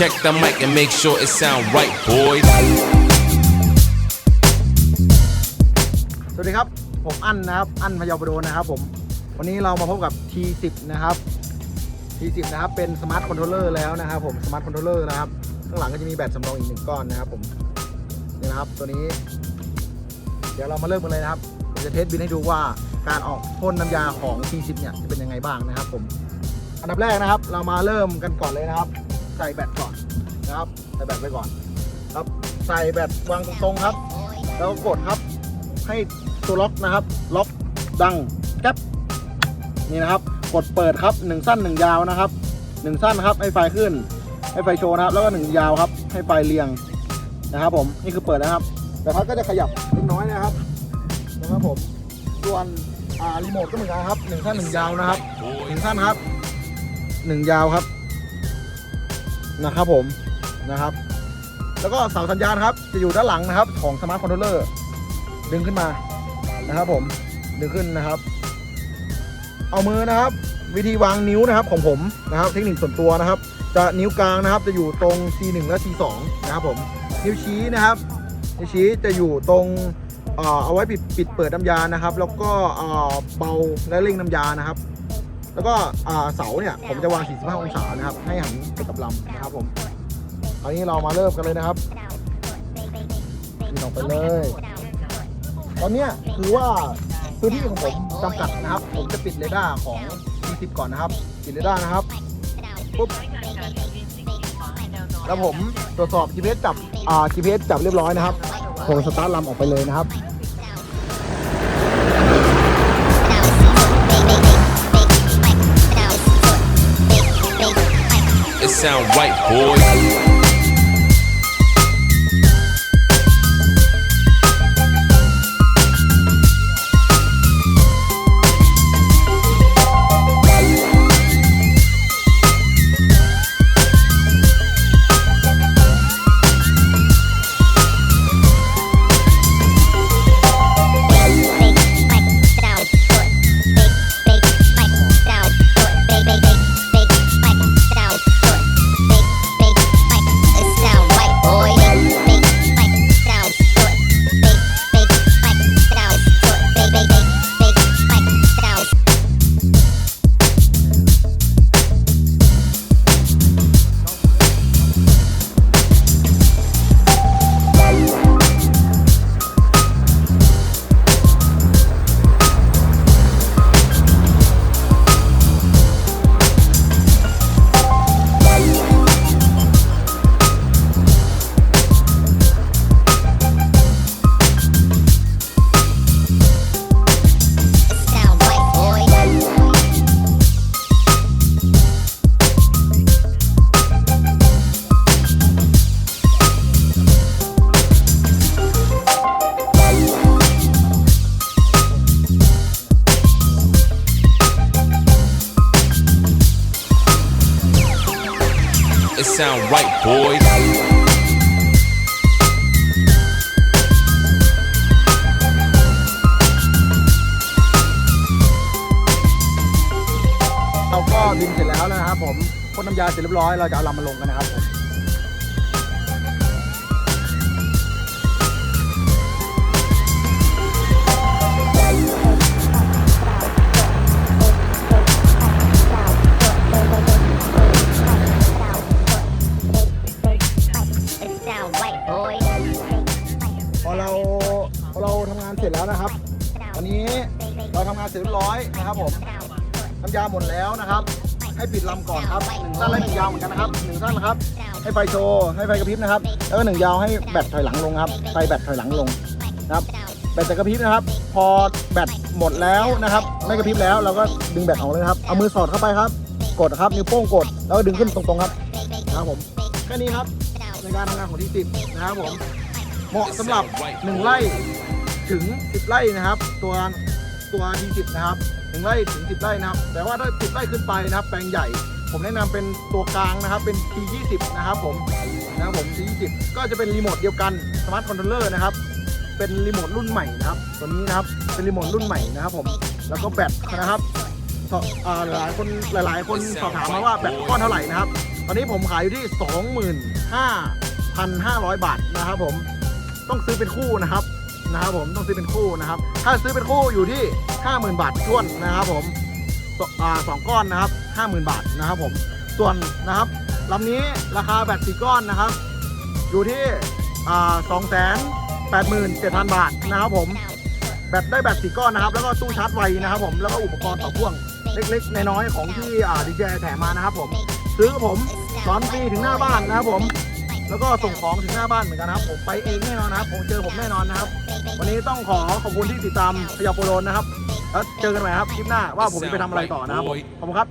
Check the mic and make sure it sound right, boys. สวัสดีครับ ผมอั้นนะครับ อั้นพยาบโดนนะครับผม วันนี้เรามาพบกับ T10 นะครับ T10 นะครับ เป็นสมาร์ทคอนโทรลเลอร์แล้วนะครับผม สมาร์ทคอนโทรลเลอร์นะครับ ข้างหลังก็จะมีแบตสำรองอีกหนึ่งก้อนนะครับผม นี่นะครับ ตัวนี้ เดี๋ยวเรามาเริ่มกันเลยนะครับ ผมจะเทสบินให้ดูว่าการออกพ่นน้ำยาของ T10 เนี่ยจะเป็นยังไงบ้างนะครับผม อันดับแรกนะครับ เรามาเริ่มกันก่อนเลยนะครับ ใส่แบตก่อนนะครับ ใส่แบตไปก่อน ครับ ใส่แบตวางตรงๆครับ แล้วกดครับ ให้ตัวล็อกนะครับ ล็อกดังแก๊ปนี่นะครับ กดเปิดครับหนึ่งสั้นหนึ่งยาวนะครับหนึ่งสั้นครับให้ไฟขึ้น ให้ไฟโชว์นะครับ แล้วก็หนึ่งยาวครับ ให้ไฟเรียงนะครับผมนี่คือเปิดนะครับ แต่พัดก็จะขยับเล็กน้อยนะครับนะครับผมส่วนอ่ารีโมทก็เหมือนกันครับหนึ่งสั้นหนึ่งยาวนะครับหนึ่งสั้นครับหนึ่งยาวครับ นะครับผมนะครับ แล้วก็เสาสัญญาณครับจะอยู่ด้านหลังนะครับ ของสมาร์ทคอนโทรลเลอร์ดึงขึ้นมานะครับผมดึงขึ้นนะครับ เอามือนะครับ วิธีวางนิ้วนะครับของผมนะครับ เทคนิคส่วนตัวนะครับ จะนิ้วกลางนะครับ จะอยู่ตรง C1 และ C2 นะครับผมนิ้วชี้นะครับนิ้วชี้จะอยู่ตรงเออเอาไว้ปิดปิดเปิดน้ำยานะครับ แล้วก็เออเบาและเร่งน้ำยานะครับ แล้วก็เสาเนี่ยผมจะวาง 45 องศานะครับ ให้หันไปกับลำนะครับผมคราวนี้เรามาเริ่มกันเลยนะครับยิงออกไปเลย ตอนนี้คือว่าพื้นที่ของผมจำกัดนะครับ ผมจะปิดเรดาร์ของ T10 ก่อนนะครับ ปิดเรดาร์นะครับปุ๊บแล้วผมตรวจสอบ GPS จับอ่า GPS จับเรียบร้อยนะครับผมสตาร์ทลำออกไปเลยนะครับ sound right, boys. It sound right, boys. เราก็บินเสร็จแล้วนะครับผมพ่นน้ำยาเสร็จเรียบร้อยเราจะเอาลำมาลงกันนะครับผม จแล้วนะครับ วันนี้เราทำงานเสร็จเรียบร้อยนะครับผมน้ำยาหมดแล้วนะครับ ให้ปิดลำก่อนครับหนึ่งสั้นและหนึ่งยาวเหมือนกันนะครับหนึ่งสั้นนะครับ ให้ไฟโชว์ให้ไฟกระพริบนะครับ แล้วก็หนึ่งยาวให้แบตถอยหลังลงครับไฟแบตถอยหลังลงนะครับแบตจะกระพริบนะครับ พอแบตหมดแล้วนะครับ ไม่กระพริบแล้วเราก็ดึงแบตออกเลยครับเอามือสอดเข้าไปครับ กดครับนิ้วโป้งกดแล้วก็ดึงขึ้นตรงๆครับนะครับผมแค่นี้ครับในการทำงานของที่สิบนะครับผมเหมาะสำหรับ1ไร่ ถึง 10 ไร่นะครับ ตัวตัวทีสิบนะครับ1ไร่ถึง 10 ไร่นะครับ แต่ว่าถ้า 10 ไร่ขึ้นไปนะครับ แปลงใหญ่ ผมแนะนำเป็นตัวกลางนะครับ เป็น T20 นะครับผมนะครับผม T20 ก็จะเป็นรีโมทเดียวกันสมาร์ทคอนโทรลเลอร์นะครับ เป็นรีโมทรุ่นใหม่นะครับ ตัวนี้นะครับ เป็นรีโมทรุ่นใหม่นะครับผม แล้วก็แบตนะครับหลายคนหลายๆ คนสอบถามมาว่าแบตก้อนเท่าไหร่นะครับ ตอนนี้ผมขายอยู่ที่ 25,500 บาทนะครับผม ต้องซื้อเป็นคู่นะครับ นะครับผมต้องซื้อเป็นคู่นะครับ ถ้าซื้อเป็นคู่อยู่ที่ 50,000 บาทท้วนนะครับผมสอ่าสองก้อนนะครับ 50,000 บาทนะครับผมส่วนนะครับลำนี้ราคาแบตสี่ก้อนนะครับ อยู่ที่สองแสนแปดหมื่นเจ็ดพันบาทนะครับผมแบตได้แบตสี่ก้อนนะครับ แล้วก็ตู้ชาร์จไวนะครับผมแล้วก็อุปกรณ์ต่อพ่วงเล็กๆ น้อยๆของที่ดีเจแถมมานะครับผมซื้อผมสอนฟรีถึงหน้าบ้านนะครับผม แล้วก็ส่งของถึงหน้าบ้านเหมือนกันนะครับ ผมไปเองแน่นอนนะครับผมเจอผมแน่นอนนะครับ วันนี้ต้องขอขอบคุณที่ติดตามพยาโปรโลนนะครับ แล้วเจอกันใหม่ครับคลิปหน้าว่าผมจะไปทำอะไรต่อนะครับผมขอบคุณครับ